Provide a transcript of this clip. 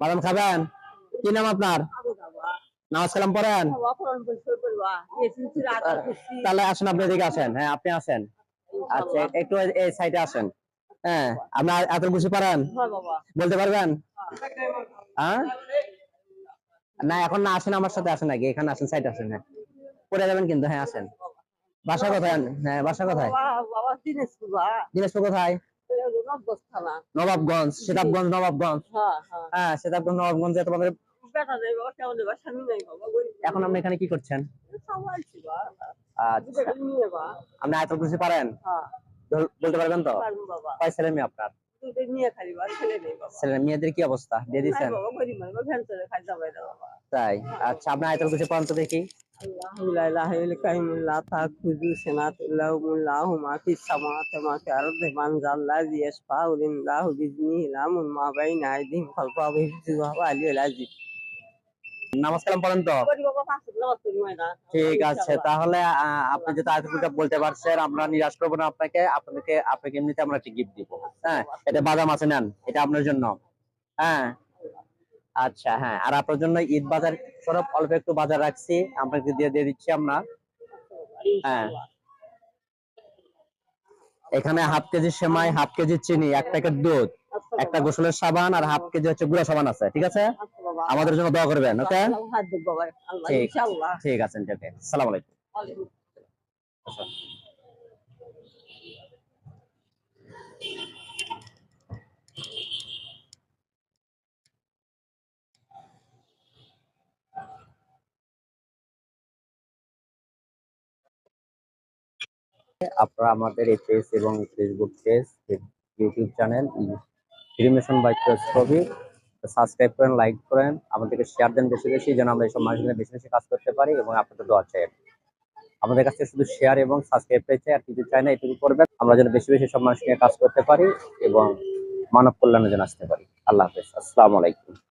বাদাম খাবেন? কি নাম আপনার? নামাজ কালাম পড়েন? তাহলে আসেন আপনি এদিকে আসেন। হ্যাঁ আপনি আসেন। আচ্ছা একটু এই- সাইডে আসেন। হ্যাঁ আপনার এত পারেন? বলতে পারবেন? হ্যাঁ? না এখন না আসেন আমার সাথে আসেন নাকি এখানে আসেন সাইড আসেন হ্যাঁ। পড়ে যাবেন কিন্তু হ্যাঁ আসেন। বাসা কোথায়? হ্যাঁ বাসা কোথায়? দিনাজপুর কোথায়? নবাবগঞ্জ সেতাবগঞ্জ নবাবগঞ্জ। হ্যাঁ সেতাবগঞ্জ নবাবগঞ্জে তোমাদের এখন আপনি এখানে কি করছেন? আচ্ছা। আপনি আয়তন খুশি পারেন? বলতে পারবেন তো? ছেলে মেয়ে আপনার? মেয়েদের কি অবস্থা? দিয়ে তাই? আচ্ছা আপনি আয়তন খুশি পান তো দেখি। لا اله الا كريم لا تاخذ سنة له له ما في السماوات وما في الارض من ذا الذي يشفع عنده باذنه يعلم ما بين ايديهم خلفه ويحفظه علي العزيز নামাজ কালাম পড়েন তো ঠিক আছে তাহলে আহ, আপনি যেটা আয়তলটা বলতে পারছেন আমরা নিরাশ করবো না আপনাকে আপনাকে আপনাকে এমনিতে আমরা একটা গিফট দিব হ্যাঁ এটা বাদাম আছে নেন এটা আপনার জন্য হ্যাঁ আচ্ছা হ্যাঁ। আর আপনার জন্য ঈদ বাজার সরব অল্প একটু বাজার রাখছি। আপনাকে দিয়ে দিয়ে দিচ্ছি আমরা। হ্যাঁ। এখানে হাফ কেজি সেমাই হাফ কেজি চিনি এক প্যাকেট দুধ একটা গোসলের সাবান আর হাফ কেজি হচ্ছে গুঁড়া সাবান আছে ঠিক আছে? আমাদের জন্য দোয়া করবেন ওকে? ঠিক আছে ওকে। সালাম আলাইকুম। আপনারা আমাদের এই পেজ এবং Facebook page YouTube channel Filmation by ছবি সাবস্ক্রাইব করেন লাইক করেন, আমাদেরকে শেয়ার দেন বেশি বেশি, যেন আমরা এইসব মানুষের বেশি বেশি কাজ করতে পারি এবং আপনাদের দোয়া চাই। আমাদের কাছে শুধু শেয়ার এবং সাবস্ক্রাইব চাই, আর কিছু চাই না, এটুকু করবেন। আমরা যেন বেশি বেশি সব মানুষ নিয়ে কাজ করতে পারি এবং মানব কল্যাণের যেন আসতে পারি। আল্লাহ হাফেজ। আসসালামু আলাইকুম।